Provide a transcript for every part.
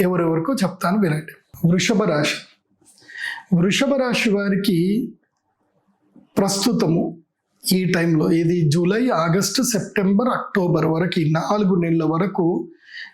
ఎవరెవరికో చెప్తాను వినండి. వృషభ రాశి. వృషభ రాశి వారికి ప్రస్తుతము ఈ టైంలో ఇది జూలై ఆగస్టు సెప్టెంబర్ అక్టోబర్ వరకు ఈ నాలుగు నెలల వరకు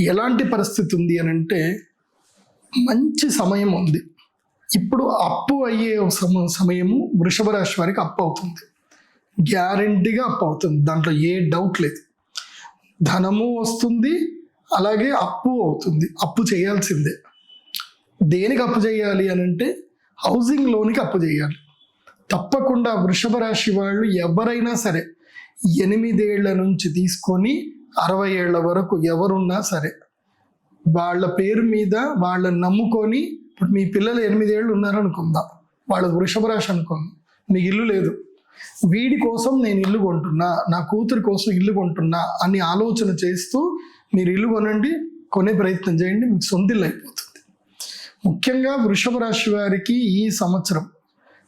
ఎలాంటి పరిస్థితి ఉంది అని అంటే మంచి సమయం ఉంది. ఇప్పుడు అప్పు అయ్యే సమ సమయము వృషభ రాశి వారికి అప్పు అవుతుంది. గ్యారంటీగా అప్పు అవుతుంది. దాంట్లో ఏ డౌట్ లేదు. ధనము వస్తుంది అలాగే అప్పు అవుతుంది. అప్పు చేయాల్సిందే. దేనికి అప్పు చేయాలి అని అంటే హౌసింగ్ లోన్కి అప్పు చేయాలి. తప్పకుండా వృషభ రాశి వాళ్ళు ఎవరైనా సరే ఎనిమిదేళ్ళ నుంచి తీసుకొని అరవై ఏళ్ళ వరకు ఎవరున్నా సరే వాళ్ళ పేరు మీద వాళ్ళని నమ్ముకొని ఇప్పుడు మీ పిల్లలు ఎనిమిదేళ్ళు ఉన్నారనుకుందాం. వాళ్ళ వృషభ రాశి అనుకుందాం మీకు ఇల్లు లేదు. వీడి కోసం నేను ఇల్లు కొంటున్నా నా కూతురి కోసం ఇల్లు కొంటున్నా అని ఆలోచన చేస్తూ మీరు ఇల్లు కొనండి కొనే ప్రయత్నం చేయండి మీకు సొంతిల్లు అయిపోతుంది. ముఖ్యంగా వృషభ రాశి వారికి ఈ సంవత్సరం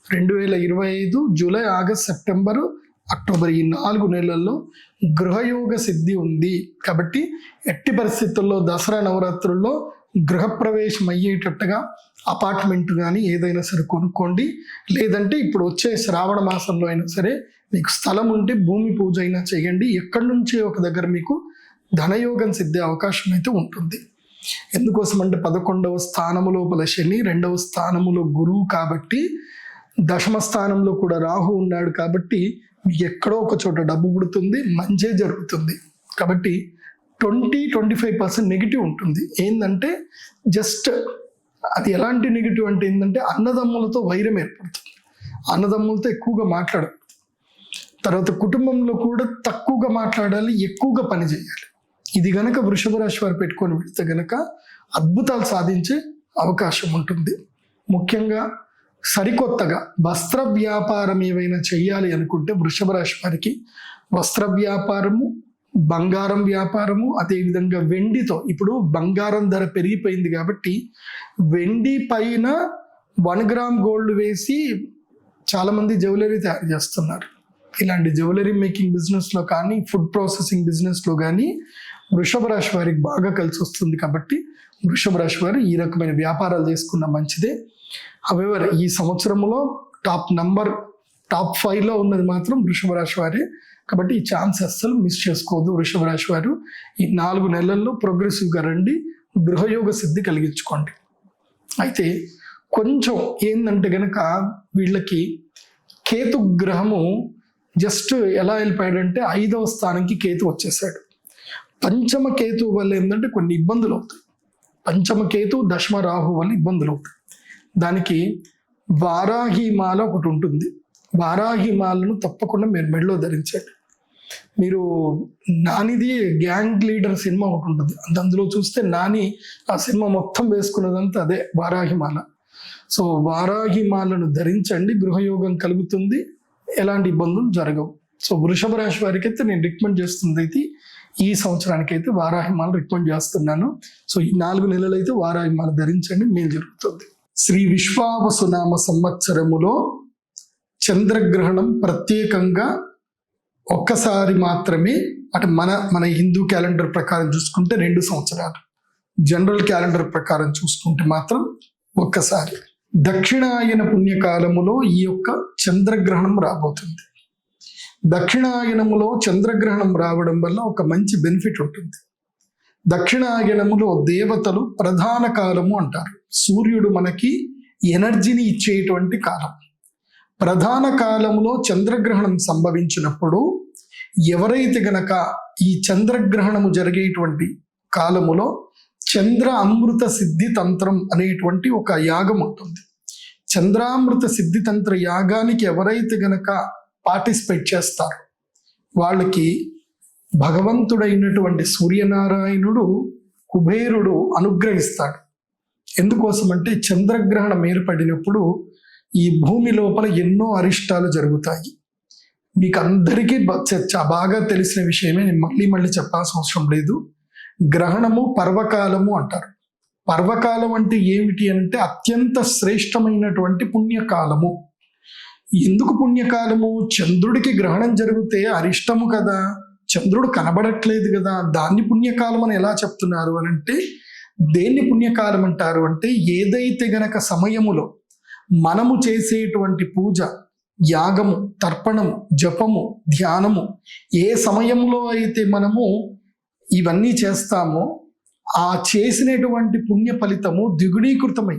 రెండు వేల ఇరవై ఐదు జూలై ఆగస్ట్ సెప్టెంబరు అక్టోబర్ ఈ నాలుగు నెలల్లో గృహయోగ సిద్ధి ఉంది. కాబట్టి ఎట్టి పరిస్థితుల్లో దసరా నవరాత్రుల్లో గృహప్రవేశం అయ్యేటట్టుగా అపార్ట్మెంట్ కానీ ఏదైనా సరే కొనుక్కోండి. లేదంటే ఇప్పుడు వచ్చే శ్రావణ మాసంలో అయినా సరే మీకు స్థలం ఉంటే భూమి పూజ అయినా చేయండి. ఎక్కడి నుంచి ఒక దగ్గర మీకు ధనయోగం సిద్ధే అవకాశం అయితే ఉంటుంది. ఎందుకోసం అంటే పదకొండవ స్థానము లోపల శని రెండవ స్థానములో గురువు కాబట్టి దశమ స్థానంలో కూడా రాహు ఉన్నాడు కాబట్టి మీకు ఎక్కడో ఒక చోట డబ్బు పుడుతుంది మంచే జరుగుతుంది. కాబట్టి twenty twenty five percent negative ఉంటుంది. ఏంటంటే జస్ట్ అది ఎలాంటి నెగిటివ్ అంటే ఏంటంటే అన్నదమ్ములతో వైరం ఏర్పడుతుంది. అన్నదమ్ములతో ఎక్కువగా మాట్లాడదు తర్వాత కుటుంబంలో కూడా తక్కువగా మాట్లాడాలి ఎక్కువగా పని చేయాలి. ఇది గనక వృషభ రాశి వారు పెట్టుకొని పెడితే గనక అద్భుతాలు సాధించే అవకాశం ఉంటుంది. ముఖ్యంగా సరికొత్తగా వస్త్ర వ్యాపారం ఏవైనా చేయాలి అనుకుంటే వృషభ రాశి వారికి వస్త్ర వ్యాపారము బంగారం వ్యాపారము అదేవిధంగా వెండితో ఇప్పుడు బంగారం ధర పెరిగిపోయింది కాబట్టి వెండి పైన వన్ గ్రామ్ గోల్డ్ వేసి చాలామంది జ్యువెలరీ తయారు చేస్తున్నారు. ఇలాంటి జ్యువెలరీ మేకింగ్ బిజినెస్లో కానీ ఫుడ్ ప్రాసెసింగ్ బిజినెస్లో కానీ వృషభ రాశి వారికి బాగా కలిసి వస్తుంది కాబట్టి వృషభ రాశి వారు ఈ రకమైన వ్యాపారాలు చేసుకున్న మంచిదే. అవెవర్ ఈ సంవత్సరంలో టాప్ నంబర్ టాప్ ఫైవ్లో ఉన్నది మాత్రం వృషభ రాశి వారే. కాబట్టి ఈ ఛాన్స్ అస్సలు మిస్ చేసుకోవద్దు వృషభ రాశి వారు. ఈ నాలుగు నెలల్లో ప్రోగ్రెసివ్గా రండి గృహయోగ సిద్ధి కలిగించుకోండి. అయితే కొంచెం ఏంటంటే గనక వీళ్ళకి కేతు గ్రహము జస్ట్ ఎలా వెళ్ళిపోయాడంటే ఐదవ స్థానంకి కేతు వచ్చేసాడు. పంచమ కేతువు వల్ల ఏంటంటే కొన్ని ఇబ్బందులు అవుతాయి. పంచమ కేతు దశమ రాహు వల్ల ఇబ్బందులు అవుతాయి. దానికి వారాహిమాల ఒకటి ఉంటుంది. వారాహిమాలను తప్పకుండా మీరు మెడలో ధరించండి. మీరు నానిది గ్యాంగ్ లీడర్ సినిమా ఒకటి ఉంటుంది. అంత అందులో చూస్తే నాని ఆ సినిమా మొత్తం వేసుకున్నదంతా అదే వారాహిమాల. సో వారాహిమాలను ధరించండి. గృహయోగం కలుగుతుంది. ఎలాంటి ఇబ్బందులు జరగవు. సో వృషభ రాశి వారికి అయితే నేను రికమెండ్ చేస్తుంది అయితే ఈ సంవత్సరానికి అయితే వారాహిమాల రికమెండ్ చేస్తున్నాను. సో ఈ నాలుగు నెలలు అయితే వారాహిమాల ధరించండి. మేలు జరుగుతుంది. శ్రీ విశ్వావసునామ సంవత్సరములో చంద్రగ్రహణం ప్రత్యేకంగా ఒక్కసారి మాత్రమే అటు మన మన హిందూ క్యాలెండర్ ప్రకారం చూసుకుంటే రెండు సంవత్సరాలు. జనరల్ క్యాలెండర్ ప్రకారం చూసుకుంటే మాత్రం ఒక్కసారి. దక్షిణాయన పుణ్యకాలములో ఈ యొక్క చంద్రగ్రహణం రాబోతుంది. దక్షిణాయనములో చంద్రగ్రహణం రావడం వల్ల ఒక మంచి బెనిఫిట్ ఉంటుంది. దక్షిణాయనములో దేవతలు ప్రధాన కాలము అంటారు. సూర్యుడు మనకి ఎనర్జీని ఇచ్చేటువంటి కాలం. ప్రధాన కాలంలో చంద్రగ్రహణం సంభవించినప్పుడు ఎవరైతే గనక ఈ చంద్రగ్రహణము జరిగేటువంటి కాలములో చంద్ర అమృత సిద్ధి తంత్రం అనేటువంటి ఒక యాగం ఉంటుంది. చంద్రామృత సిద్ధి తంత్ర యాగానికి ఎవరైతే గనక పార్టిసిపేట్ చేస్తారు. వాళ్ళకి భగవంతుడైనటువంటి సూర్యనారాయణుడు కుబేరుడు అనుగ్రహిస్తాడు. ఎందుకోసమంటే చంద్రగ్రహణం ఏర్పడినప్పుడు ఈ భూమి లోపల ఎన్నో అరిష్టాలు జరుగుతాయి. మీకు అందరికీ బాగా తెలిసిన విషయమే నేను మళ్ళీ మళ్ళీ చెప్పాల్సిన అవసరం లేదు. గ్రహణము పర్వకాలము అంటారు. పర్వకాలం అంటే ఏమిటి అంటే అత్యంత శ్రేష్టమైనటువంటి పుణ్యకాలము. ఎందుకు పుణ్యకాలము? చంద్రుడికి గ్రహణం జరిగితే అరిష్టము కదా. చంద్రుడు కనబడట్లేదు కదా. దాన్ని పుణ్యకాలం అని ఎలా చెప్తున్నారు అని అంటే దేన్ని పుణ్యకాలం అంటారు అంటే ఏదైతే గనక సమయములో మనము చేసేటువంటి పూజ యాగము తర్పణము జపము ధ్యానము ఏ సమయంలో అయితే మనము ఇవన్నీ చేస్తామో ఆ చేసినటువంటి పుణ్య ఫలితము ద్విగుణీకృతమై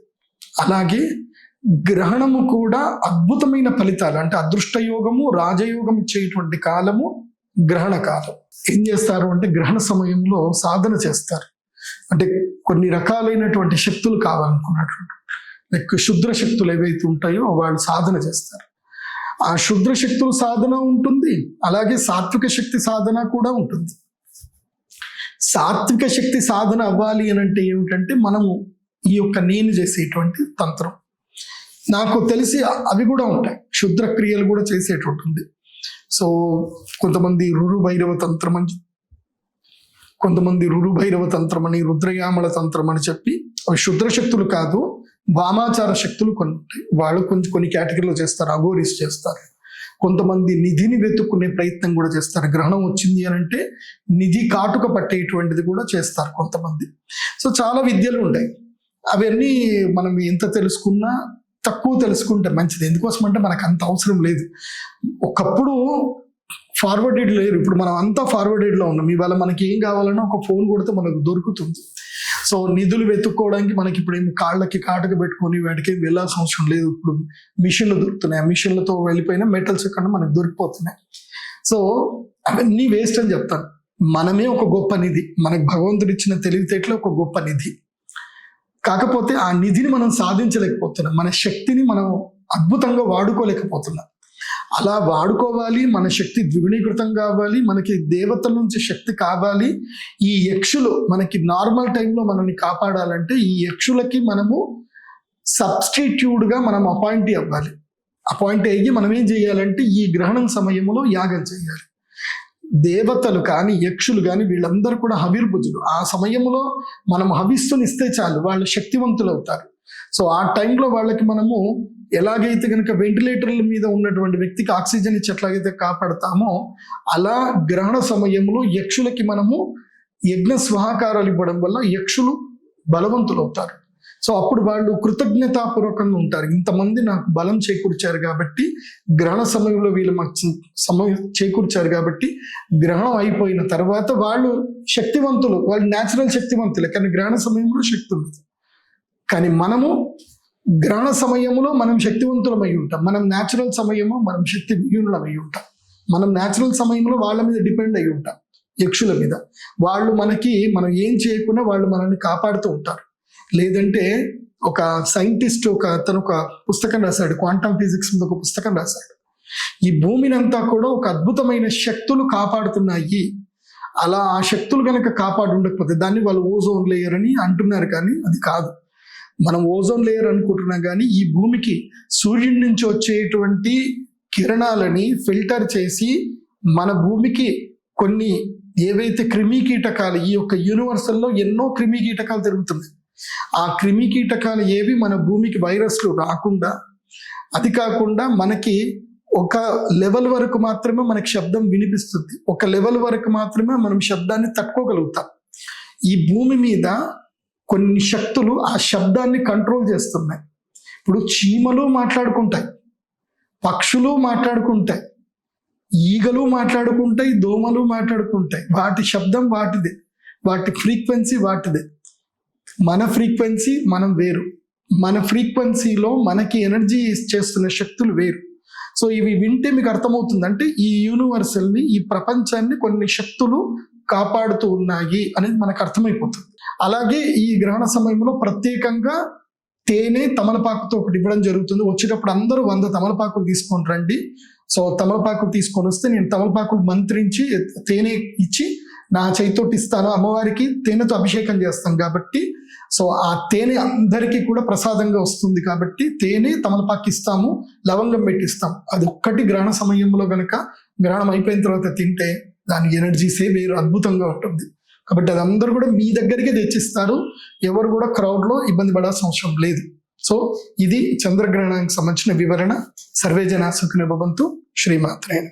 అలాగే గ్రహణము కూడా అద్భుతమైన ఫలితాలు అంటే అదృష్టయోగము రాజయోగం ఇచ్చేటువంటి కాలము గ్రహణ కాలం. ఏం చేస్తారు అంటే గ్రహణ సమయంలో సాధన చేస్తారు. అంటే కొన్ని రకాలైనటువంటి శక్తులు కావాలనుకున్నటువంటి లైక్ శుద్ర శక్తులు ఏవైతే ఉంటాయో వాళ్ళు సాధన చేస్తారు. ఆ శుద్ర శక్తుల సాధన ఉంటుంది అలాగే సాత్విక శక్తి సాధన కూడా ఉంటుంది. సాత్విక శక్తి సాధన అవ్వాలి అని అంటే ఏమిటంటే మనము ఈ యొక్క నేను చేసేటువంటి తంత్రం. నాకు తెలిసి అవి కూడా ఉంటాయి. క్షుద్రక్రియలు కూడా చేసేటట్టుంది సో కొంతమంది రురు భైరవ తంత్రం అని కొంతమంది రురు భైరవ తంత్రం అని రుద్రయామల తంత్రం అని చెప్పి అవి శుద్ర శక్తులు కాదు వామాచార శక్తులు కొన్ని ఉంటాయి. వాళ్ళు కొంచెం కొన్ని కేటగిరీలో చేస్తారు అగోరీస్ చేస్తారు. కొంతమంది నిధిని వెతుక్కునే ప్రయత్నం కూడా చేస్తారు. గ్రహణం వచ్చింది అని అంటే నిధి కాటుక పట్టేటువంటిది కూడా చేస్తారు కొంతమంది. సో చాలా విద్యలు ఉంటాయి. అవన్నీ మనం ఎంత తెలుసుకున్నా తక్కువ తెలుసుకుంటే. మంచిది. ఎందుకోసం అంటే మనకు అంత అవసరం లేదు. ఒకప్పుడు ఫార్వర్డెడ్ లేరు. ఇప్పుడు మనం అంతా ఫార్వర్డెడ్లో ఉన్నాం. ఇవాళ మనకి ఏం కావాలన్నా ఒక ఫోన్ కొడితే మనకు దొరుకుతుంది. సో నిధులు వెతుక్కోవడానికి మనకి ఇప్పుడు ఏమి కాళ్ళకి కాటుక పెట్టుకొని వాటికి వెళ్ళాల్సిన అవసరం లేదు. ఇప్పుడు మిషన్లు దొరుకుతున్నాయి. ఆ మిషన్లతో వెళ్ళిపోయిన మెటల్స్ ఎక్కడ మనకు దొరికిపోతున్నాయి. సో అవన్నీ వేస్ట్ అని చెప్తాను. మనమే ఒక గొప్ప నిధి. మనకు భగవంతుడు ఇచ్చిన తెలివితేటలో ఒక గొప్ప నిధి. కాకపోతే ఆ నిధిని మనం సాధించలేకపోతున్నాం. మన శక్తిని మనం అద్భుతంగా వాడుకోలేకపోతున్నాం. అలా వాడుకోవాలి మన శక్తి ద్విగుణీకృతం కావాలి మనకి దేవతల నుంచి శక్తి కావాలి. ఈ యక్షులు మనకి నార్మల్ టైంలో మనల్ని కాపాడాలంటే ఈ యక్షులకి మనము సబ్స్టిట్యూడ్గా మనం అపాయింట్ అవ్వాలి. అపాయింట్ అయ్యి మనం ఏం చేయాలంటే ఈ గ్రహణం సమయంలో యాగం చేయాలి. దేవతలు కానీ యక్షులు కానీ వీళ్ళందరూ కూడా హవిర్భుజులు ఆ సమయంలో మనం హవిస్సుని ఇస్తే చాలు వాళ్ళు శక్తివంతులు అవుతారు సో ఆ టైంలో వాళ్ళకి మనము ఎలాగైతే కనుక వెంటిలేటర్ల మీద ఉన్నటువంటి వ్యక్తికి ఆక్సిజన్ ఇచ్చి ఎట్లాగైతే కాపాడతామో అలా గ్రహణ సమయంలో యక్షులకి మనము యజ్ఞ స్వాహాకారాలు ఇవ్వడం వల్ల యక్షులు బలవంతులు అవుతారు సో అప్పుడు వాళ్ళు కృతజ్ఞతాపూర్వకంగా ఉంటారు. ఇంతమంది నాకు బలం చేకూర్చారు కాబట్టి గ్రహణ సమయంలో వీళ్ళు మాకు సమయం చేకూర్చారు కాబట్టి గ్రహణం అయిపోయిన తర్వాత వాళ్ళు శక్తివంతులు వాళ్ళు న్యాచురల్ శక్తివంతులే. కానీ గ్రహణ సమయంలో శక్తి ఉండదు కానీ మనము గ్రహణ సమయంలో మనం శక్తివంతులమై ఉంటాం. మనం న్యాచురల్ సమయము మనం శక్తి విహీనులమై ఉంటాం. మనం న్యాచురల్ సమయంలో వాళ్ళ మీద డిపెండ్ అయి ఉంటాం. యక్షుల మీద. వాళ్ళు మనకి మనం ఏం చేయకుండా వాళ్ళు మనల్ని కాపాడుతూ ఉంటారు. లేదంటే ఒక సైంటిస్ట్ ఒక అతను ఒక పుస్తకం రాశాడు క్వాంటమ్ ఫిజిక్స్ మీద ఒక పుస్తకం రాశాడు. ఈ భూమిని అంతా కూడా ఒక అద్భుతమైన శక్తులు కాపాడుతున్నాయి. అలా ఆ శక్తులు కనుక కాపాడు ఉండకపోతే దాన్ని వాళ్ళు ఓజోన్ లేయర్ అని అంటున్నారు కానీ అది కాదు. మనం ఓజోన్ లేయర్ అనుకుంటున్నాం కానీ ఈ భూమికి సూర్యుడి నుంచి వచ్చేటువంటి కిరణాలని ఫిల్టర్ చేసి మన భూమికి కొన్ని ఏవైతే క్రిమి కీటకాలు ఈ యొక్క యూనివర్సల్లో ఎన్నో క్రిమి కీటకాలు తిరుగుతున్నాయి ఆ క్రిమి కీటకాలు ఏవి మన భూమికి వైరస్లు రాకుండా అది కాకుండా మనకి ఒక లెవెల్ వరకు మాత్రమే మనకి శబ్దం వినిపిస్తుంది. ఒక లెవెల్ వరకు మాత్రమే మనం శబ్దాన్ని తట్టుకోగలుగుతాం. ఈ భూమి మీద కొన్ని శక్తులు ఆ శబ్దాన్ని కంట్రోల్ చేస్తున్నాయి. ఇప్పుడు చీమలు మాట్లాడుకుంటాయి పక్షులు మాట్లాడుకుంటాయి ఈగలు మాట్లాడుకుంటాయి దోమలు మాట్లాడుకుంటాయి. వాటి శబ్దం వాటిదే వాటి ఫ్రీక్వెన్సీ వాటిదే. మన ఫ్రీక్వెన్సీ మనం వేరు. మన ఫ్రీక్వెన్సీలో మనకి ఎనర్జీ చేస్తున్న శక్తులు వేరు. సో ఇవి వింటే మీకు అర్థమవుతుంది. అంటే ఈ యూనివర్సల్ని ఈ ప్రపంచాన్ని కొన్ని శక్తులు కాపాడుతూ ఉన్నాయి అనేది మనకు అర్థమైపోతుంది. అలాగే ఈ గ్రహణ సమయంలో ప్రత్యేకంగా తేనె తమలపాకుతో ఒకటి ఇవ్వడం జరుగుతుంది. వచ్చేటప్పుడు అందరూ వంద తమలపాకులు తీసుకొని రండి. సో తమలపాకులు తీసుకొని వస్తే నేను తమలపాకులు మంత్రించి తేనె ఇచ్చి నా చేతితోటి ఇస్తాను. అమ్మవారికి తేనెతో అభిషేకం చేస్తాం కాబట్టి సో ఆ తేనె అందరికీ కూడా ప్రసాదంగా వస్తుంది కాబట్టి తేనె తమలపాకి ఇస్తాము లవంగం పెట్టిస్తాం అది ఒక్కటి గ్రహణ సమయంలో కనుక గ్రహణం అయిపోయిన తర్వాత తింటే దాని ఎనర్జీసే వేరు అద్భుతంగా ఉంటుంది. కాబట్టి అది అందరూ కూడా మీ దగ్గరికే తెచ్చిస్తారు. ఎవరు కూడా క్రౌడ్లో ఇబ్బంది పడాల్సిన అవసరం లేదు. సో ఇది చంద్రగ్రహణానికి సంబంధించిన వివరణ. సర్వేజన సుఖిన భవంతు. శ్రీమాత్రేణ